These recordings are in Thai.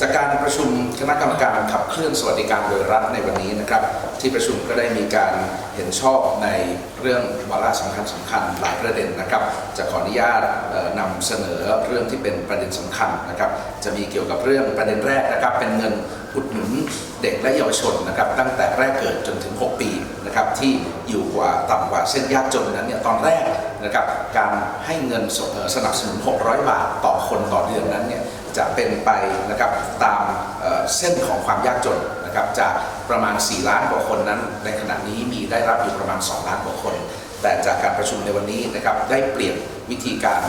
จากการประชุมคณะกรรมการขับเคลื่อนสวัสดิการโดยรัฐในวันนี้นะครับ ที่ประชุมก็ได้มีการเห็นชอบในเรื่องวาระสำคัญสำคัญหลายประเด็นนะครับ จะขออนุญาตนำเสนอเรื่องที่เป็นประเด็นสำคัญนะครับ จะมีเกี่ยวกับเรื่องประเด็นแรกนะครับ เป็นเงินอุดหนุนเด็กและเยาวชนนะครับตั้งแต่แรกเกิดจนถึง 6 ปีนะครับที่อยู่กว่าต่ำกว่าเส้นยากจนนั้นเนี่ยตอนแรกนะครับการให้เงินสนับสนุน 600 บาทต่อคนต่อเดือนนั้นเนี่ย จะเป็นไปนะครับตามเส้นของความยากจนนะครับจากประมาณ 4 ล้านกว่าคนนั้น ในขณะนี้มีได้รับอยู่ประมาณ 2 ล้านกว่าคน แต่จากการประชุมในวันนี้นะครับได้เปลี่ยนวิธีการ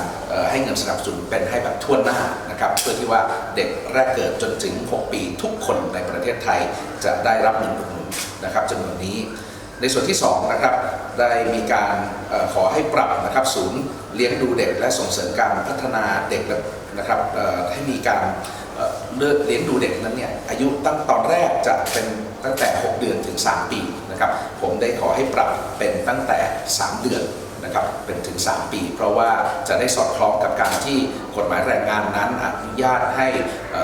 ให้เงินสนับสนุนเป็นให้แบบทั่วหน้านะครับเพื่อที่ว่าเด็กแรกเกิดจนถึง 6 ปีทุกคนในประเทศไทยจะได้รับเงินอุดหนุนนะครับจำนวนนี้ ในส่วนที่2นะครับได้มีการขอให้ปรับนะครับศูนย์เลี้ยงดูเด็ก และส่งเสริมการพัฒนาเด็กนะครับเอ่อให้มีการเลือกเลี้ยงดูเด็กนั้นเนี่ยอายุตั้งตอนแรกจะเป็นตั้งแต่ 6 เดือนถึง 3 ปีนะครับผมได้ขอให้ปรับเป็นตั้งแต่ 3 เดือนนะครับเป็นถึง 3 ปี เพราะว่าจะได้สอดคล้องกับการที่กฎหมายแรงงานนั้นอนุญาตให้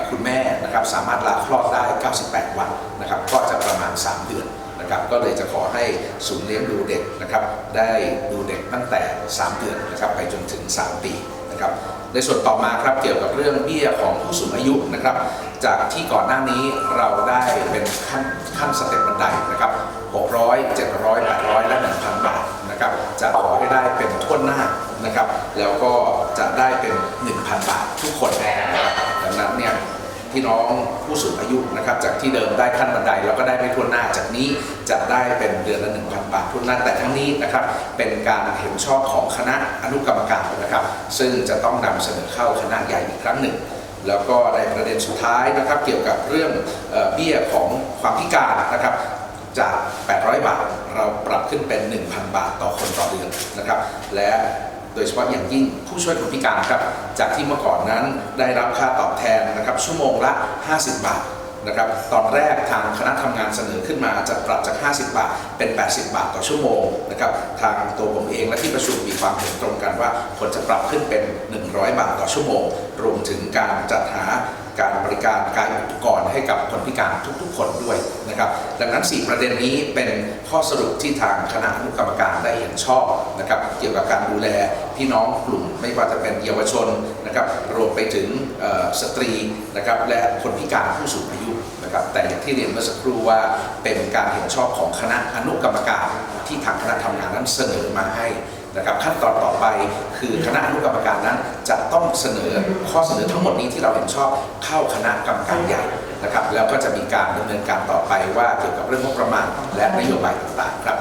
คุณแม่นะครับสามารถลาคลอดได้ 98 วันนะครับก็จะประมาณ 3 เดือน นะครับก็เลยจะขอให้ศูนย์เลี้ยงดูเด็กนะครับได้ดูเด็กตั้งแต่ 3 เดือนนะครับไปจนถึง 3 ปีนะครับในส่วนต่อมาครับเกี่ยวกับเรื่องเบี้ยของผู้สูงอายุนะครับจากที่ก่อนหน้านี้เราได้เป็นขั้นขั้นสเต็ปบันไดนะครับ600 700 800 และ 1,000 บาทนะครับจะขอให้ได้เป็นทั่วหน้านะครับแล้วก็จะได้เป็น 1,000 บาททุกคนนะครับดังนั้นเนี่ย พี่น้องผู้สูงอายุนะครับจากที่เดิมได้ขั้นบันไดแล้วก็ได้ไม่ทั่วหน้าจากนี้จะได้เป็นเดือนละ1,000 บาททั่วหน้าแต่ทั้งนี้นะครับเป็นการเห็นชอบของคณะอนุกรรมการนะครับ ซึ่งจะต้องนำเสนอเข้าคณะใหญ่อีกครั้งหนึ่งแล้วก็ในประเด็นสุดท้ายนะครับเกี่ยวกับเรื่องเอ่อเบี้ยของความพิการนะครับจาก 800 บาท เราปรับขึ้นเป็น 1,000 บาทต่อคนต่อเดือนนะครับ และ โดยเฉพาะอย่างยิ่งผู้ช่วยคนพิการครับจากที่เมื่อก่อนนั้นได้รับค่าตอบแทนนะครับชั่วโมงละ 50 บาทนะครับตอนแรกทางคณะทำงานเสนอขึ้นมาจะปรับจาก 50 บาท เป็น 80 บาทต่อชั่วโมงนะครับทางตัวผมเองและที่ประชุมมีความเห็นตรงกันว่าควรจะปรับขึ้นเป็น 100 บาทต่อชั่วโมง รวมถึงการจัดหา การบริการการอุปกรณ์ให้กับคนพิการทุกๆ คนด้วยนะครับ ดังนั้น 4 ประเด็นนี้เป็นข้อสรุปที่ทางคณะอนุกรรมการได้เห็นชอบนะครับ เกี่ยวกับการดูแลพี่น้องกลุ่มไม่ว่าจะเป็นเยาวชนนะครับรวมไปถึงสตรีนะครับและคนพิการผู้สูงอายุนะครับ แต่อย่างที่เรียนเมื่อสักครู่ว่าเป็นการเห็นชอบของคณะอนุกรรมการที่ทางคณะทำงานนั้นเสนอมาให้นะครับ ขั้นตอนต่อไปคือคณะอนุกรรมการ เสนอข้อเสนอทั้งหมดนี้ที่เราเห็นชอบเข้าคณะกรรมการใหญ่นะครับ แล้วก็จะมีการดำเนินการต่อไปว่าเกี่ยวกับเรื่องงบประมาณและนโยบายต่างๆครับ